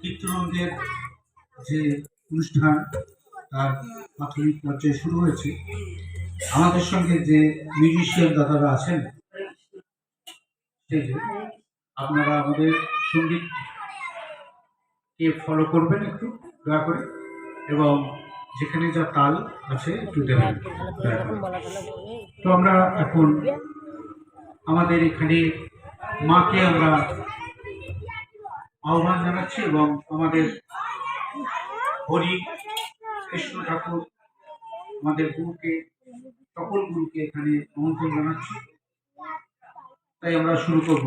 চিত্ররঞ্জের যে অনুষ্ঠান, তার প্রাথমিক পর্যায়ে শুরু হয়েছে আমাদের সঙ্গে যে মিউজিশিয়ান দাদারা আছেন স্টেজে আপনারা আমাদের সংগীত কে ফলো করবেন একটু, দয়া করে, এবং যেখানে যা তাল আছে, একটু দেবেন। তো আমরা এখন আমাদের এখানে মাকে আমরা আহ্বান জানাচ্ছি এবং আমাদের হরি, কৃষ্ণ ঠাকুর, আমাদের গুরুকে, সকল গুরুকে এখানে আমন্ত্রণ জানাচ্ছি তাই আমরা শুরু করব